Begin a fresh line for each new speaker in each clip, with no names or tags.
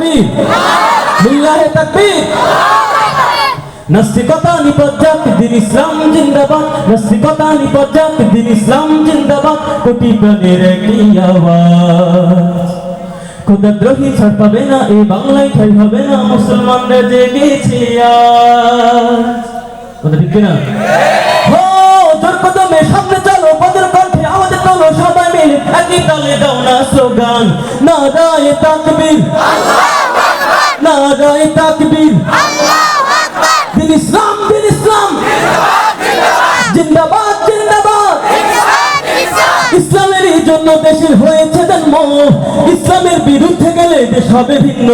তাকবীর। লিল্লাহে তাকবীর। নাস্তিকতা নিপজ্জাত দিন ইসলাম, জিন্দাবাদ। নাস্তিকতা নিপজ্জাত দিন ইসলাম, জিন্দাবাদ। কোটি প্রাণের একটি আওয়াজ। খোদাদ্রোহী ছাড় পাবে না, এই বাংলায় ঠাই হবে না, মুসলমানরা জেগেছে আজ। কথা ঠিক না হো, জোর কদমে সামনে স্লোগান না রায় তাকবীর। না রায় তাকবীর। দিন ইসলাম দিন ইসলাম। জিন্দাবাদ জিন্দাবাদ। ইসলামের জন্য দেশের হয়েছে জন্ম। ইসলামের বিরুদ্ধে গেলে দেশ হবে ভিন্ন।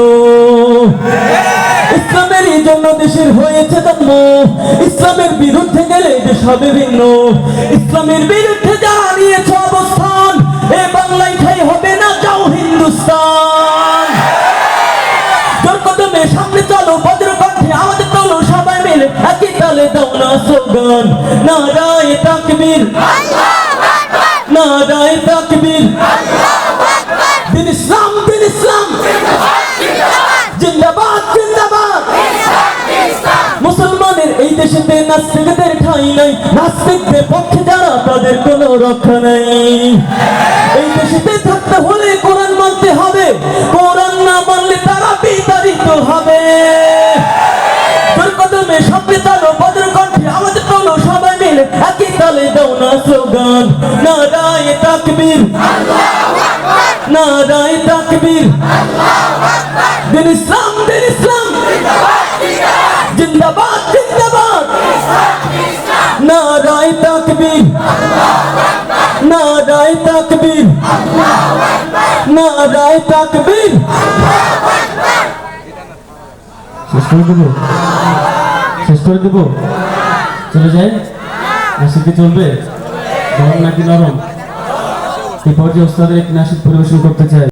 ইসলামের জন্য দেশের হয়েছে জন্ম। ইসলামের বিরুদ্ধে গেলে দেশ হবে ভিন্ন। ইসলামের বিরুদ্ধে যারা হিন্দুস্তান জোর কদমে সামনে চলো বজ্র আমাদের চলো, সবাই মিলে একই তালে দাও না নারায় তাকবীর। নারায় তাকবীর। দিন ইসলাম দিন ইসলাম। জিন্দাবাদ জিন্দাবাদ। মুসলমানের এই দেশেতে নাস্তিকদের ঠাঁই নাই। নাস্তিকদের পক্ষে যারা, তাদের কোনো রক্ষা নাই। এই দেশেতে থাকতে হলে তোর কদমে সামনে চলো বজ্র কণ্ঠে আমাদের চলো সবাই মিলে, একই তালে দাও না স্লোগান। নারায় তাকবীর। নারায় তাকবীর। দিন ইসলাম দিন ইসলাম। জিন্দাবাদ জিন্দাবাদ। নারায় তাকবীর। নারায় তাকবীর। নারায় তাকবীর। শেষ করে দেবো? শেষ করে দেবো? চলে যাই? নাসিকে চলবে? গরম নাকি নরম? এই পর্যায়ে ওস্তাদের একটি নাসিদ পরিবেশন করতে চাই